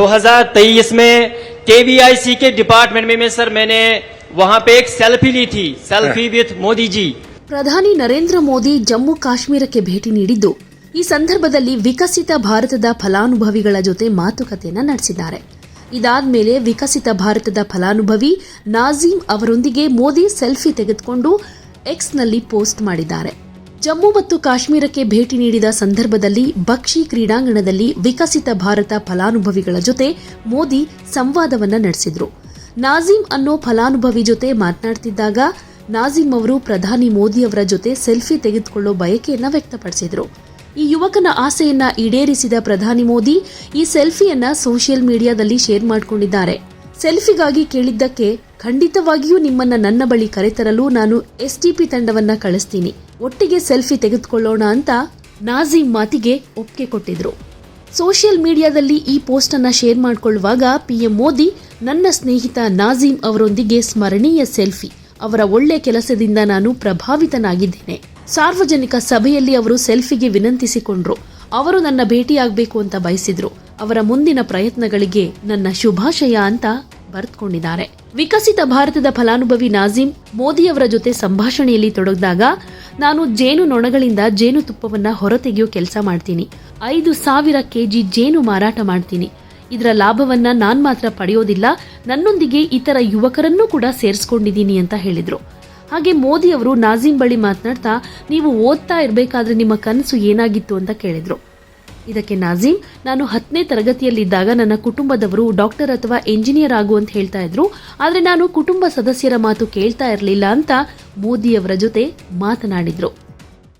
2023 में केवीआईसी के डिपार्टमेंट में, में सर मैंने वहां पे एक सेल्फी ली थी सेल्फी विथ मोदी जी ಪ್ರಧಾನಿ ನರೇಂದ್ರ ಮೋದಿ ಜಮ್ಮು ಕಾಶ್ಮೀರಕ್ಕೆ ಭೇಟಿ ನೀಡಿದ್ದು ಈ ಸಂದರ್ಭದಲ್ಲಿ ವಿಕಸಿತ ಭಾರತದ ಫಲಾನುಭವಿಗಳ ಜೊತೆ ಮಾತುಕತೆಯನ್ನ ನಡೆಸಿದ್ದಾರೆ ಇದಾದ್ಮೇಲೆ ವಿಕಸಿತ ಭಾರತದ ಫಲಾನುಭವಿ ನಾಜೀಂ ಅವರೊಂದಿಗೆ ಮೋದಿ ಸೆಲ್ಫಿ ತೆಗೆದುಕೊಂಡು ಎಕ್ಸ್ನಲ್ಲಿ ಪೋಸ್ಟ್ ಮಾಡಿದ್ದಾರೆ ಜಮ್ಮು ಮತ್ತು ಕಾಶ್ಮೀರಕ್ಕೆ ಭೇಟಿ ನೀಡಿದ ಸಂದರ್ಭದಲ್ಲಿ ಬಕ್ಷಿ ಕ್ರೀಡಾಂಗಣದಲ್ಲಿ ವಿಕಸಿತ ಭಾರತ ಫಲಾನುಭವಿಗಳ ಜೊತೆ ಮೋದಿ ಸಂವಾದವನ್ನ ನಡೆಸಿದ್ರು. ನಾಜೀಂ ಅನ್ನೋ ಫಲಾನುಭವಿ ಜೊತೆ ಮಾತನಾಡ್ತಿದ್ದಾಗ ನಾಜೀಂ ಅವರು ಪ್ರಧಾನಿ ಮೋದಿ ಅವರ ಜೊತೆ ಸೆಲ್ಫಿ ತೆಗೆದುಕೊಳ್ಳೋ ಬಯಕೆಯನ್ನ ವ್ಯಕ್ತಪಡಿಸಿದರು. ಈ ಯುವಕನ ಆಸೆಯನ್ನ ಈಡೇರಿಸಿದ ಪ್ರಧಾನಿ ಮೋದಿ ಈ ಸೆಲ್ಫಿಯನ್ನ ಸೋಷಿಯಲ್ ಮೀಡಿಯಾದಲ್ಲಿ ಶೇರ್ ಮಾಡಿಕೊಂಡಿದ್ದಾರೆ. ಸೆಲ್ಫಿಗಾಗಿ ಕೇಳಿದ್ದಕ್ಕೆ ಖಂಡಿತವಾಗಿಯೂ ನಿಮ್ಮನ್ನ ನನ್ನ ಬಳಿ ಕರೆತರಲು ನಾನು ಎಸ್ಟಿಪಿ ತಂಡವನ್ನ ಕಳಿಸ್ತೀನಿ. ಒಟ್ಟಿಗೆ ಸೆಲ್ಫಿ ತೆಗೆದುಕೊಳ್ಳೋಣ ಅಂತ ನಾಜಿಮ್ ಮಾತಿಗೆ ಒಪ್ಪಿಗೆ ಕೊಟ್ಟಿದ್ರು. ಸೋಷಿಯಲ್ ಮೀಡಿಯಾದಲ್ಲಿ ಈ ಪೋಸ್ಟ್ ಅನ್ನ ಶೇರ್ ಮಾಡಿಕೊಳ್ಳುವಾಗ ಪಿಎಂ ಮೋದಿ, ನನ್ನ ಸ್ನೇಹಿತ ನಾಜೀಮ್ ಅವರೊಂದಿಗೆ ಸ್ಮರಣೀಯ ಸೆಲ್ಫಿ. ಅವರ ಒಳ್ಳೆ ಕೆಲಸದಿಂದ ನಾನು ಪ್ರಭಾವಿತನಾಗಿದ್ದೇನೆ. ಸಾರ್ವಜನಿಕ ಸಭೆಯಲ್ಲಿ ಅವರು ಸೆಲ್ಫಿಗೆ ವಿನಂತಿಸಿಕೊಂಡ್ರು. ಅವರು ನನ್ನ ಭೇಟಿಯಾಗಬೇಕು ಅಂತ ಬಯಸಿದ್ರು. ಅವರ ಮುಂದಿನ ಪ್ರಯತ್ನಗಳಿಗೆ ನನ್ನ ಶುಭಾಶಯ ಅಂತ ಬರೆದುಕೊಂಡಿದ್ದಾರೆ. ವಿಕಸಿತ ಭಾರತದ ಫಲಾನುಭವಿ ನಾಜೀಂ ಮೋದಿಯವರ ಜೊತೆ ಸಂಭಾಷಣೆಯಲ್ಲಿ ತೊಡಗಿದಾಗ, ನಾನು ಜೇನು ನೊಣಗಳಿಂದ ಜೇನುತುಪ್ಪವನ್ನ ಹೊರತೆಗೆಯೋ ಕೆಲಸ ಮಾಡ್ತೀನಿ. ಐದು ಸಾವಿರ ಕೆಜಿ ಜೇನು ಮಾರಾಟ ಮಾಡ್ತೀನಿ. ಇದರ ಲಾಭವನ್ನ ನಾನ್ ಮಾತ್ರ ಪಡೆಯೋದಿಲ್ಲ, ನನ್ನೊಂದಿಗೆ ಇತರ ಯುವಕರನ್ನೂ ಕೂಡ ಸೇರಿಸ್ಕೊಂಡಿದ್ದೀನಿ ಅಂತ ಹೇಳಿದ್ರು. ಹಾಗೆ ಮೋದಿ ಅವರು ನಾಜೀಂ ಬಳಿ ಮಾತನಾಡ್ತಾ, ನೀವು ಓದ್ತಾ ಇರಬೇಕಾದ್ರೆ ನಿಮ್ಮ ಕನಸು ಏನಾಗಿತ್ತು ಅಂತ ಕೇಳಿದ್ರು. ಇದಕ್ಕೆ ನಾಜೀಮ್, ನಾನು ಹತ್ತನೇ ತರಗತಿಯಲ್ಲಿದ್ದಾಗ ನನ್ನ ಕುಟುಂಬದವರು ಡಾಕ್ಟರ್ ಅಥವಾ ಎಂಜಿನಿಯರ್ ಆಗು ಅಂತ ಹೇಳ್ತಾ ಇದ್ರು. ಆದರೆ ನಾನು ಕುಟುಂಬ ಸದಸ್ಯರ ಮಾತು ಕೇಳ್ತಾ ಇರಲಿಲ್ಲ ಅಂತ ಮೋದಿಯವರ ಜೊತೆ ಮಾತನಾಡಿದ್ರು.